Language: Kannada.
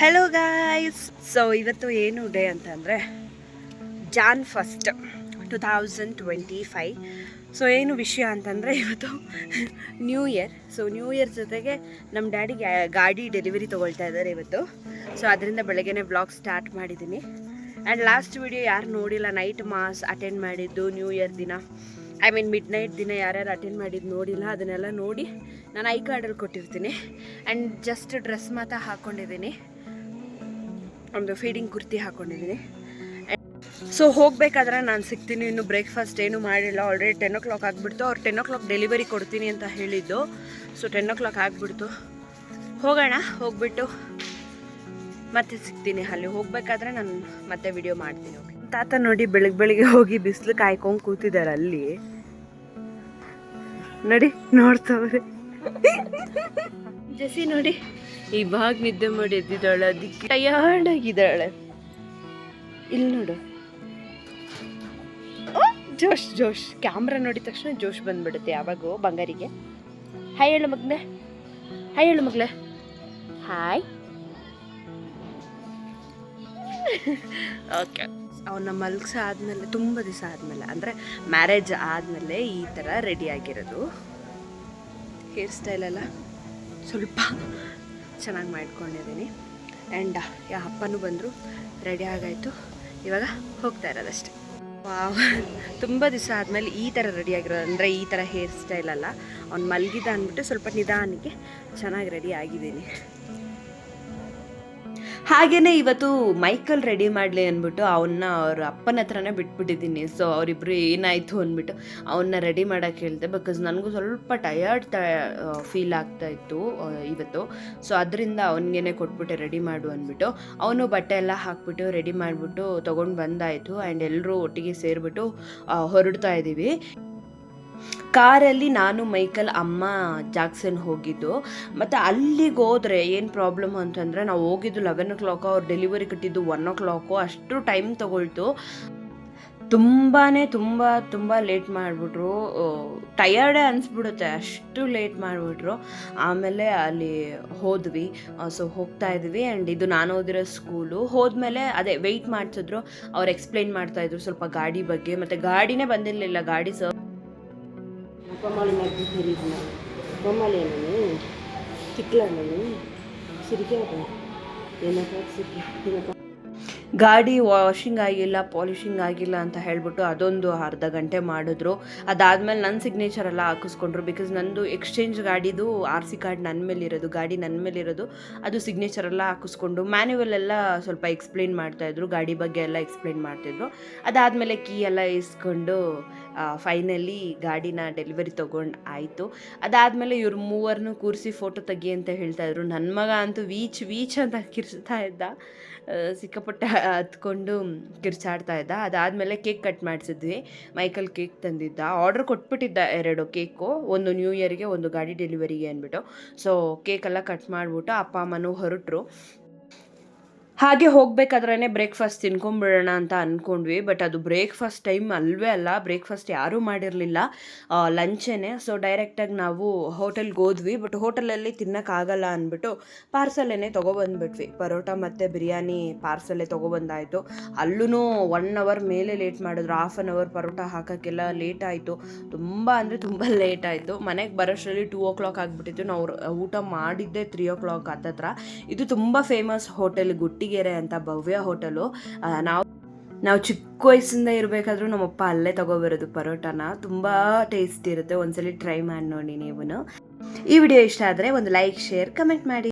ಹಲೋ ಗಾಯ್ಸ್ ಸೊ ಇವತ್ತು ಏನು ಡೇ ಅಂತಂದರೆ Jan first two thousand twenty five so ಏನು ವಿಷಯ ಅಂತಂದರೆ ಇವತ್ತು new year so new year ಜೊತೆಗೆ ನಮ್ಮ ಡ್ಯಾಡಿ ಗಾಡಿ ಡೆಲಿವರಿ ತೊಗೊಳ್ತಾ ಇದ್ದಾರೆ ಇವತ್ತು. ಸೊ ಅದರಿಂದ ಬೆಳಗ್ಗೆನೇ ಬ್ಲಾಗ್ ಸ್ಟಾರ್ಟ್ ಮಾಡಿದ್ದೀನಿ ಆ್ಯಂಡ್ ಲಾಸ್ಟ್ ವಿಡಿಯೋ ಯಾರು ನೋಡಿಲ್ಲ ನೈಟ್ ಮಾಸ್ ಅಟೆಂಡ್ ಮಾಡಿದ್ದು ನ್ಯೂ ಇಯರ್ ದಿನ. ಐ ಮೀನ್ ಮಿಡ್ ನೈಟ್ ದಿನ ಯಾರ್ಯಾರು ಅಟೆಂಡ್ ಮಾಡಿದ್ದು ನೋಡಿಲ್ಲ, ಅದನ್ನೆಲ್ಲ ನೋಡಿ ನಾನು ಐ ಕಾರ್ಡಲ್ಲಿ ಕೊಟ್ಟಿರ್ತೀನಿ ಆ್ಯಂಡ್ ಜಸ್ಟ್ ಡ್ರೆಸ್ ಮಾತ್ರ ಹಾಕ್ಕೊಂಡಿದ್ದೀನಿ. ಒಂದು ಫೀಡಿಂಗ್ ಕುರ್ತಿ ಹಾಕ್ಕೊಂಡಿದ್ದೀನಿ. ಸೊ ಹೋಗಬೇಕಾದ್ರೆ ನಾನು ಸಿಗ್ತೀನಿ, ಇನ್ನು ಬ್ರೇಕ್ಫಾಸ್ಟ್ ಏನು ಮಾಡಿಲ್ಲ. ಆಲ್ರೆಡಿ ಟೆನ್ ಓ ಕ್ಲಾಕ್ ಆಗಿಬಿಡ್ತು. ಅವ್ರು ಟೆನ್ ಓ ಕ್ಲಾಕ್ ಡೆಲಿವರಿ ಕೊಡ್ತೀನಿ ಅಂತ ಹೇಳಿದ್ದು. ಸೊ ಟೆನ್ ಓ ಕ್ಲಾಕ್ ಆಗಿಬಿಡ್ತು. ಹೋಗೋಣ, ಹೋಗ್ಬಿಟ್ಟು ಮತ್ತೆ ಸಿಗ್ತೀನಿ ಅಲ್ಲಿ. ಹೋಗಬೇಕಾದ್ರೆ ನಾನು ಮತ್ತೆ ವಿಡಿಯೋ ಮಾಡ್ತೀನಿ ಓಕೆ ತಾತ ನೋಡಿ ಬೆಳಗ್ಗೆ ಬೆಳಿಗ್ಗೆ ಹೋಗಿ ಬಿಸಿಲು ಕಾಯ್ಕೊಂಡು ಕೂತಿದ್ದಾರೆ ಅಲ್ಲಿ. ನೋಡಿ, ನೋಡ್ತವ್ರೆ. ಜೆಸಿ ನೋಡಿ. ಇವಾಗ ನಿದ್ದೆ ಮಾಡಿ ಎದ್ದಿದ್ದಾಳೆ ಅದಕ್ಕೆ ಟಯರ್ಡ್ ಆಗಿದ್ದಾಳೆ ಇಲ್ಲಿ ನೋಡು. ಜೋಶ್ ಜೋಶ್. ಕ್ಯಾಮ್ರಾ ನೋಡಿದ ತಕ್ಷಣ ಜೋಶ್ ಬಂದ್ಬಿಡುತ್ತೆ ಯಾವಾಗೂ ಬಂಗಾರಿಗೆ. ಹಾಯ್ ಹೇಳು ಮಗ್ನೆ. ಹಾಯ್ ಹೇಳು ಮಗ್ಲೆ ಹಾಯ್ ಓಕೆ ಅವನ್ನ ಮಲ್ಗ್ಸ ಆದಮೇಲೆ ತುಂಬ ದಿವಸ ಆದಮೇಲೆ ಅಂದರೆ ಮ್ಯಾರೇಜ್ ಆದಮೇಲೆ ಈ ಥರ ರೆಡಿ ಆಗಿರೋದು. ಹೇರ್ ಸ್ಟೈಲೆಲ್ಲ ಸ್ವಲ್ಪ ಚೆನ್ನಾಗಿ ಮಾಡ್ಕೊಂಡಿದ್ದೀನಿ. ಆ್ಯಂಡ್ ಯಾ ಅಪ್ಪನೂ ಬಂದರು. ರೆಡಿ ಆಗಾಯಿತು. ಇವಾಗ ಹೋಗ್ತಾ ಇರೋದಷ್ಟೆ. ವಾವ್. ತುಂಬ ದಿವಸ ಆದಮೇಲೆ ಈ ಥರ ರೆಡಿ ಆಗಿರೋದು ಅಂದರೆ ಈ ಥರ ಹೇರ್ ಸ್ಟೈಲ್ ಅಲ್ಲ. ಅವ್ನು ಮಲಗಿದ ಅಂದ್ಬಿಟ್ಟು ಸ್ವಲ್ಪ ನಿಧಾನಕ್ಕೆ ಚೆನ್ನಾಗಿ ರೆಡಿ ಆಗಿದ್ದೀನಿ. ಹಾಗೇನೆ ಇವತ್ತು ಮೈಕಲ್ ರೆಡಿ ಮಾಡಲಿ ಅಂದ್ಬಿಟ್ಟು ಅವನ್ನ ಅವ್ರ ಅಪ್ಪನ ಹತ್ರನೇ ಬಿಟ್ಬಿಟ್ಟಿದ್ದೀನಿ. ಸೊ ಅವರಿಬ್ರು ಏನಾಯಿತು ಅಂದ್ಬಿಟ್ಟು ಅವನ್ನ ರೆಡಿ ಮಾಡೋಕ್ಕೆ ಹೇಳಿದೆ. ಬಿಕಾಸ್ ನನಗೂ ಸ್ವಲ್ಪ ಟಯರ್ಡ್ ಟ ಫೀಲ್ ಆಗ್ತಾ ಇತ್ತು ಇವತ್ತು. ಸೊ ಅದರಿಂದ ಅವನಿಗೇನೆ ಕೊಟ್ಬಿಟ್ಟೆ ರೆಡಿ ಮಾಡು ಅಂದ್ಬಿಟ್ಟು. ಅವನು ಬಟ್ಟೆ ಎಲ್ಲ ಹಾಕ್ಬಿಟ್ಟು ರೆಡಿ ಮಾಡಿಬಿಟ್ಟು ತೊಗೊಂಡು ಬಂದಾಯಿತು. ಆ್ಯಂಡ್ ಎಲ್ಲರೂ ಒಟ್ಟಿಗೆ ಸೇರಿಬಿಟ್ಟು ಹೊರಡ್ತಾ ಇದ್ದೀವಿ ಕಾರಲ್ಲಿ ನಾನು ಮೈಕಲ್ ಅಮ್ಮ ಜಾಕ್ಸನ್ ಹೋಗಿದ್ದು. ಮತ್ತು ಅಲ್ಲಿಗೆ ಹೋದರೆ ಏನು ಪ್ರಾಬ್ಲಮ್ ಅಂತಂದರೆ ನಾವು ಹೋಗಿದ್ದು ಲೆವೆನ್ ಓ ಕ್ಲಾಕು ಅವ್ರು ಡೆಲಿವರಿ ಕಟ್ಟಿದ್ದು ಒನ್ ಓ ಕ್ಲಾಕು ಅಷ್ಟು ಟೈಮ್ ತೊಗೊಳ್ತು. ತುಂಬಾ ತುಂಬ ತುಂಬ ಲೇಟ್ ಮಾಡಿಬಿಟ್ರು. ಟಯರ್ಡೇ ಅನಿಸ್ಬಿಡುತ್ತೆ, ಅಷ್ಟು ಲೇಟ್ ಮಾಡಿಬಿಟ್ರು. ಆಮೇಲೆ ಅಲ್ಲಿ ಹೋದ್ವಿ. ಸೊ ಹೋಗ್ತಾ ಇದ್ವಿ ಆ್ಯಂಡ್ ಇದು ನಾನು ಓದಿರೋ ಸ್ಕೂಲು ಹೋದ್ಮೇಲೆ ಅದೇ ವೆಯ್ಟ್ ಮಾಡ್ತಿದ್ರು ಅವ್ರು ಎಕ್ಸ್ಪ್ಲೈನ್ ಮಾಡ್ತಾಯಿದ್ರು ಸ್ವಲ್ಪ ಗಾಡಿ ಬಗ್ಗೆ. ಮತ್ತು ಗಾಡಿನೇ ಬಂದಿರಲಿಲ್ಲ, ಗಾಡಿ ಸರ್ ಬೊಮ್ಮಲಿ ಮಾಡಿ ಹೇಳಿದ್ನ ಬೊಮ್ಮಲಿ ಸಿರಿಕೆ ಏನಪ್ಪ ಗಾಡಿ ವಾಷಿಂಗ್ ಆಗಿಲ್ಲ ಪಾಲಿಷಿಂಗ್ ಆಗಿಲ್ಲ ಅಂತ ಹೇಳಿಬಿಟ್ಟು ಅದೊಂದು ಅರ್ಧ ಗಂಟೆ ಮಾಡಿದ್ರು. ಅದಾದಮೇಲೆ ನನ್ನ ಸಿಗ್ನೇಚರ್ ಎಲ್ಲ ಹಾಕಿಸ್ಕೊಂಡ್ರು ಬಿಕಾಸ್ ನಂದು ಎಕ್ಸ್ಚೇಂಜ್ ಗಾಡಿದು ಆರ್ ಸಿ ಕಾರ್ಡ್ ನನ್ನ ಮೇಲೆ ಇರೋದು, ಗಾಡಿ ನನ್ನ ಮೇಲೆ ಇರೋದು, ಅದು ಸಿಗ್ನೇಚರ್ ಎಲ್ಲ ಹಾಕಿಸ್ಕೊಂಡು ಮ್ಯಾನ್ಯುವಲ್ ಎಲ್ಲ ಸ್ವಲ್ಪ ಎಕ್ಸ್ಪ್ಲೇನ್ ಮಾಡ್ತಾಯಿದ್ರು ಗಾಡಿ ಬಗ್ಗೆ ಎಲ್ಲ ಎಕ್ಸ್ಪ್ಲೇನ್ ಮಾಡ್ತಿದ್ರು ಅದಾದಮೇಲೆ ಕೀ ಎಲ್ಲ ಇಸ್ಕೊಂಡು ಫೈನಲಿ ಗಾಡಿನ ಡೆಲಿವರಿ ತೊಗೊಂಡು ಆಯಿತು. ಅದಾದಮೇಲೆ ಇವ್ರು ಮೂವರನ್ನು ಕೂರಿಸಿ ಫೋಟೋ ತೆಗಿ ಅಂತ ಹೇಳ್ತಾ ಇದ್ರು. ನನ್ನ ಮಗ ಅಂತೂ ವೀಚ್ ವೀಚ್ ಅಂತ ಕಿರ್ಚ್ತಾ ಇದ್ದ. ಸಿಕ್ಕಾಪಟ್ಟೆ ಹತ್ಕೊಂಡು ಕಿರ್ಚಾಡ್ತಾ ಇದ್ದ. ಅದಾದಮೇಲೆ ಕೇಕ್ ಕಟ್ ಮಾಡಿಸಿದ್ವಿ. ಮೈಕಲ್ ಕೇಕ್ ತಂದಿದ್ದ. ಆರ್ಡರ್ ಕೊಟ್ಬಿಟ್ಟಿದ್ದ ಎರಡು ಕೇಕು ಒಂದು ನ್ಯೂ ಇಯರ್ಗೆ ಒಂದು ಗಾಡಿ ಡೆಲಿವರಿಗೆ ಅಂದ್ಬಿಟ್ಟು. ಸೊ ಕೇಕೆಲ್ಲ ಕಟ್ ಮಾಡಿಬಿಟ್ಟು ಅಪ್ಪ, ಅಮ್ಮನೂ ಹೊರಟರು. ಹಾಗೆ ಹೋಗ್ಬೇಕಾದ್ರೇ ಬ್ರೇಕ್ಫಾಸ್ಟ್ ತಿನ್ಕೊಂಡ್ಬಿಡೋಣ ಅಂತ ಅಂದ್ಕೊಂಡ್ವಿ ಬಟ್ ಅದು ಬ್ರೇಕ್ಫಾಸ್ಟ್ ಟೈಮ್ ಅಲ್ವೇ ಅಲ್ಲ. ಬ್ರೇಕ್ಫಾಸ್ಟ್ ಯಾರೂ ಮಾಡಿರಲಿಲ್ಲ. ಲಂಚೇನೆ ಸೊ ಡೈರೆಕ್ಟಾಗಿ ನಾವು ಹೋಟೆಲ್ಗೆ ಹೋದ್ವಿ ಬಟ್ ಹೋಟೆಲಲ್ಲಿ ತಿನ್ನೋಕ್ಕಾಗಲ್ಲ ಅಂದ್ಬಿಟ್ಟು ಪಾರ್ಸಲೇನೆ ತೊಗೊಬಂದ್ಬಿಟ್ವಿ. ಪರೋಟ ಮತ್ತು ಬಿರಿಯಾನಿ ಪಾರ್ಸಲ್ಲೇ ತೊಗೊಬಂದಾಯಿತು. ಅಲ್ಲೂ ಒನ್ ಅವರ್ ಮೇಲೆ ಲೇಟ್ ಮಾಡಿದ್ರು. ಹಾಫ್ ಆನ್ ಅವರ್ ಪರೋಟ ಹಾಕೋಕ್ಕೆಲ್ಲ ಲೇಟ್ ಆಯಿತು. ತುಂಬ ಅಂದರೆ ತುಂಬ ಲೇಟ್ ಆಯಿತು. ಮನೆಗೆ ಬರೋಷ್ಟರಲ್ಲಿ ಟೂ ಓ ಕ್ಲಾಕ್ ಆಗಿಬಿಟ್ಟಿತ್ತು. ನಾವು ಊಟ ಮಾಡಿದ್ದೆ ತ್ರೀ ಓ ಕ್ಲಾಕ್ ಹತ್ತತ್ರ. ಇದು ತುಂಬ ಫೇಮಸ್ ಹೋಟೆಲ್ ಗುಟ್ಟಿಗೆರೆ ಅಂತ ಭವ್ಯ ಹೋಟೆಲು. ನಾವು ನಾವು ಚಿಕ್ಕ ವಯಸ್ಸಿಂದ ಇರಬೇಕಾದ್ರೂ ನಮ್ಮಪ್ಪ ಅಲ್ಲೇ ತಗೋಬರೋದು ಪರೋಟಾನ. ತುಂಬ ಟೇಸ್ಟ್ ಇರುತ್ತೆ. ಒಂದ್ಸಲಿ ಟ್ರೈ ಮಾಡಿ ನೋಡಿ ನೀವು ಈ ವಿಡಿಯೋ ಇಷ್ಟ ಆದರೆ ಒಂದು ಲೈಕ್, ಶೇರ್, ಕಮೆಂಟ್ ಮಾಡಿ.